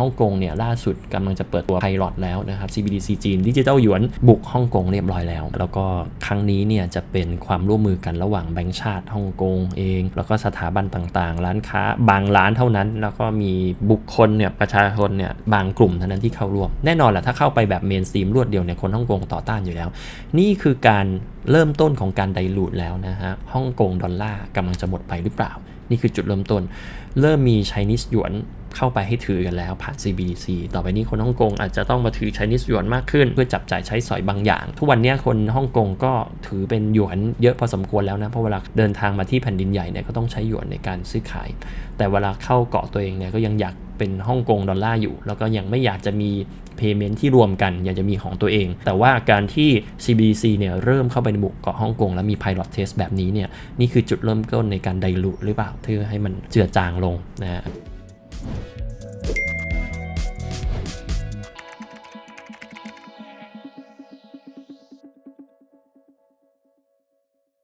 ฮ่องกงเนี่ยล่าสุดกำลังจะเปิดตัวไพลอตแล้วนะครับ CBDC จีนดิจิ t a ลหยวนบุกฮ่องกงเรียบร้อยแล้ว แล้วก็ครั้งนี้เนี่ยจะเป็นความร่วมมือกันระหว่างแบงก์ชาติฮ่องกงเอง แล้วก็สถาบันต่างๆ ร้านค้า บางร้านเท่านั้น แล้วก็มีบุคคลเนี่ยประชาชนเนี่ยบางกลุ่มเท่านั้นที่เข้าร่วม แน่นอนแหละถ้าเข้าไปแบบเมนสตรีมรวดเดียวเนี่ยคนฮ่องกงต่อต้านอยู่แล้ว นี่คือการเริ่มต้นของการไดรูดแล้วนะฮะฮ่องกงดอลลาร์กำลังจะหมดไปหรือเปล่า นี่คือจุดเริ่มต้น เริ่มมี Chinese หยวน เข้าไปให้ถือกันแล้วผ่าน CBDC ต่อไปนี้คนฮ่องกงอาจจะต้องมาถือ Chinese หยวนมากขึ้น เพื่อจับจ่ายใช้สอยบางอย่าง ทุกวันนี้คนฮ่องกงก็ถือเป็นหยวนเยอะพอสมควรแล้วนะ เพราะเวลาเดินทางมาที่แผ่นดินใหญ่เนี่ยก็ต้องใช้หยวนในการซื้อขาย แต่เวลาเข้าเกาะตัวเองเนี่ยก็ยังอยากเป็นฮ่องกงดอลลาร์อยู่ แล้วก็ยังไม่อยากจะมี payment ที่รวมกัน อยากจะมีของตัวเอง แต่ว่าการที่ CBDC เนี่ยเริ่มเข้าไปในบุกเกาะฮ่องกงแล้วมี pilot test แบบนี้เนี่ยนี่คือจุดเริ่มต้นในการไดรูทหรือเปล่าเพื่อให้มันเจือจางลงนะฮะ Thank you.